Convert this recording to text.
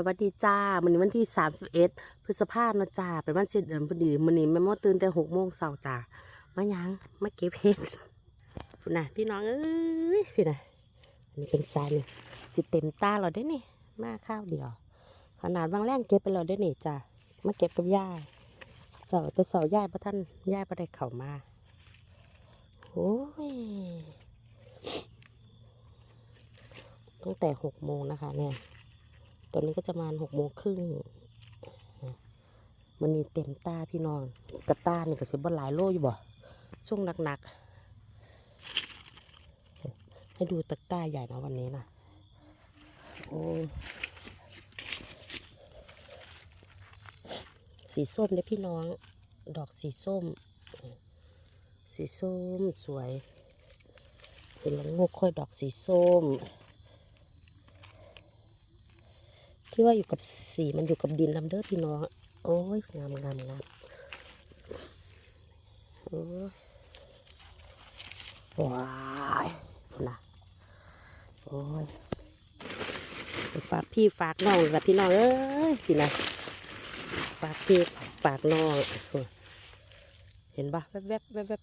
สวัสดีจ้ามันนี้วันที่สามสิบเอ็ดพฤษภาคมนะจ้าเป็นวันสิ้นเดือนพอดีมันนี้แม่มดตื่นแต่หกโมงเช้าจ้ามายังมาเก็บเห็ดพี่นะพี่น้องเอ้ยพี่นะอันนี้เป็นสายนี่สิเต็มตาเราได้นี่มาข้าวเดียว ขนาดบางแรงเก็บไปเราได้นี่จ้ามาเก็บกับย่าเสาแต่เสาย่ายพระท่านย่ายพระได้เข่ามาโอ้ยตั้งแต่หกโมงนะคะเนี่ย ตอนนี้ก็จะมาหกโมงครึ่งมันนี่เต็มตาพี่น้อง กระตานี่ก็สิบ่หลายโลอยู่บ่ช่วงหนักๆ ให้ดูตะกร้าใหญ่นะวันนี้นะโอ้สีส้มเนี่ยพี่น้อง ดอกสีส้ม สีส้มสวย เป็นละงกค่อยดอกสีส้ม ที่ว่าอยู่กับสีมันอยู่กับดินลำเด้อพี่น้องโอ้ยงามงามงามโอ้ยว้ายนะโอ้ยฝากพี่ฝากน้องกับพี่น้องเอ้ยพี่นะฝากพี่ฝากน้องเห็นปะแวบแวบแวบแวบ